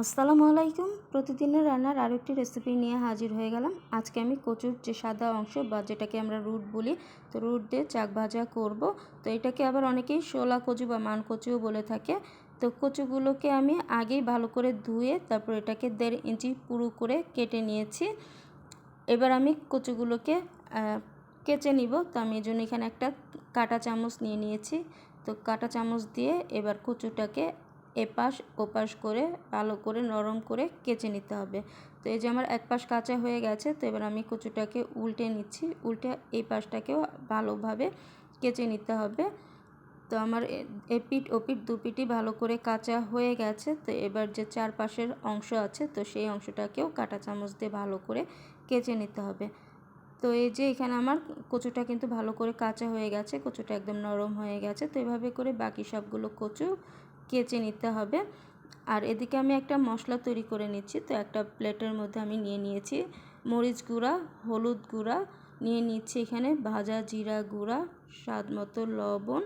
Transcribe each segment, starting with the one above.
আসসালামু আলাইকুম। প্রতিদিনের রান্নার আরও একটি রেসিপি নিয়ে হাজির হয়ে গেলাম। আজকে আমি কচুর যে সাদা অংশ বা যেটাকে আমরা রুট বলি, তো রুট দিয়ে চাক ভাজা করব। তো এটাকে আবার অনেকেই শোলা কচু বা মান কচুও বলে থাকে। তো কচুগুলোকে আমি আগেই ভালো করে ধুয়ে তারপর এটাকে দেড় ইঞ্চি পুরু করে কেটে নিয়েছি। এবার আমি কচুগুলোকে কেচে নিব। তো আমি এই জন্য এখানে একটা কাটা চামচ নিয়ে নিয়েছি। তো কাটা চামচ দিয়ে এবার কচুটাকে এপাশ ওপাশ করে ভালো করে নরম করে কেচে নিতে হবে। তো এই যে আমার এক পাশ কাঁচা হয়ে গেছে, তো এবার আমি কচুটাকে উল্টে নিচ্ছি। উল্টে এই পাশটাকেও ভালোভাবে কেচে নিতে হবে। তো আমার এপিট ওপিট দুপিটি ভালো করে কাঁচা হয়ে গেছে। তো এবার যে চারপাশের অংশ আছে, তো সেই অংশটাকেও কাটা চামচ দিয়ে ভালো করে কেচে নিতে হবে। তো এই যে এখানে আমার কচুটা কিন্তু ভালো করে কাঁচা হয়ে গেছে, কচুটা একদম নরম হয়ে গেছে। তো এভাবে করে বাকি সবগুলো কচু কেচে নিতে হবে। আর এদিকে আমি একটা মশলা তৈরি করে নিচ্ছি। তো একটা প্লেটের মধ্যে আমি নিয়ে নিয়েছি মরিচ গুঁড়া, হলুদ গুঁড়া, নিয়ে নিচ্ছি এখানে ভাজা জিরা গুঁড়া, স্বাদ মতো লবণ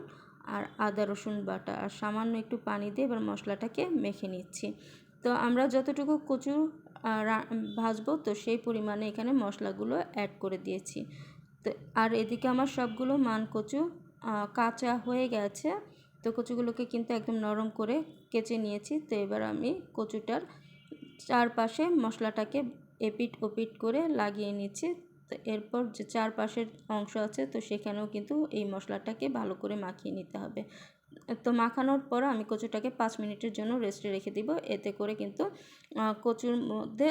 আর আদা রসুন বাটা। আর সামান্য একটু পানি দিয়ে এবার মশলাটাকে মেখে নিচ্ছি। তো আমরা যতটুকু কচু ভাজবো তো সেই পরিমাণে এখানে মশলাগুলো অ্যাড করে দিয়েছি। তো, আর এদিকে আমার সবগুলো মান কচু কাঁচা হয়ে গেছে। তো কচুগুলোকে কিন্তু একদম নরম করে কেচে নিয়েছি। তো এবার আমি কচুটার চারপাশে মশলাটাকে এপিট ওপিট করে লাগিয়ে নিচ্ছি। তো এরপর যে চারপাশের অংশ আছে, তো সেখানেও কিন্তু এই মশলাটাকে ভালো করে মাখিয়ে নিতে হবে। তো মাখানোর পর আমি কচুটাকে পাঁচ মিনিটের জন্য রেস্টে রেখে দিব। এতে করে কিন্তু কচুর মধ্যে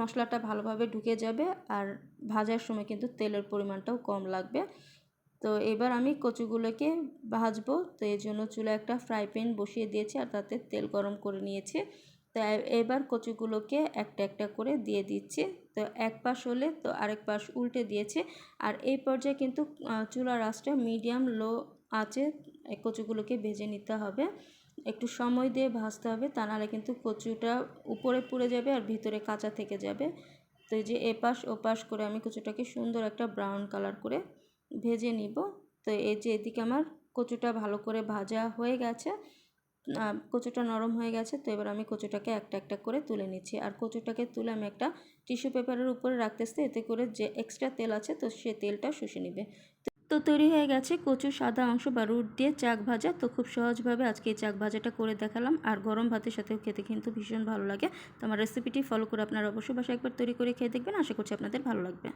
মশলাটা ভালোভাবে ঢুকে যাবে। আর ভাজার সময় কিন্তু তেলের পরিমাণটাও কম লাগবে। তো এবার আমি কচুগুলোকে ভাজবো। তো এই জন্য চুলে একটা ফ্রাই প্যান বসিয়ে দিয়েছি আর তাতে তেল গরম করে নিয়েছি। তো এবার কচুগুলোকে একটা একটা করে দিয়ে দিচ্ছি। তো এক পাশ হলে তো আরেক পাশ উল্টে দিয়েছে। আর এই পর্যায়ে কিন্তু চুলার আঁচটা মিডিয়াম লো আছে। কচুগুলোকে ভেজে নিতে হবে। একটু সময় দিয়ে ভাজতে হবে, তা নাহলে কিন্তু কচুটা উপরে পুড়ে যাবে আর ভিতরে কাঁচা থেকে যাবে। তো এই যে এপাশ ওপাশ করে আমি কচুটাকে সুন্দর একটা ব্রাউন কালার করে ভেজে নিব। তো এই যে এদিকে আমার কচুটা ভালো করে ভাজা হয়ে গেছে কচুটা নরম হয়ে গেছে, তো এবার আমি কচুটাকে একটা একটা করে তুলে নিচ্ছি। আর কচুটাকে তুলে আমি একটা টিস্যু পেপারের উপরে রাখতেছি, এতে করে যে এক্সট্রা তেল আছে, তো সে তেলটা শুষে নেবে। তো তৈরি হয়ে গেছে কচুর সাদা অংশ বা রুট দিয়ে চাক ভাজা। তো খুব সহজভাবে আজকে এই চাক ভাজাটা করে দেখালাম। আর গরম ভাতের সাথেও খেতে কিন্তু ভীষণ ভালো লাগে। তো আমার রেসিপিটি ফলো করে আপনারা অবশ্যই বাসায় একবার তৈরি করে খেয়ে দেখবেন। আশা করছি আপনাদের ভালো লাগবে।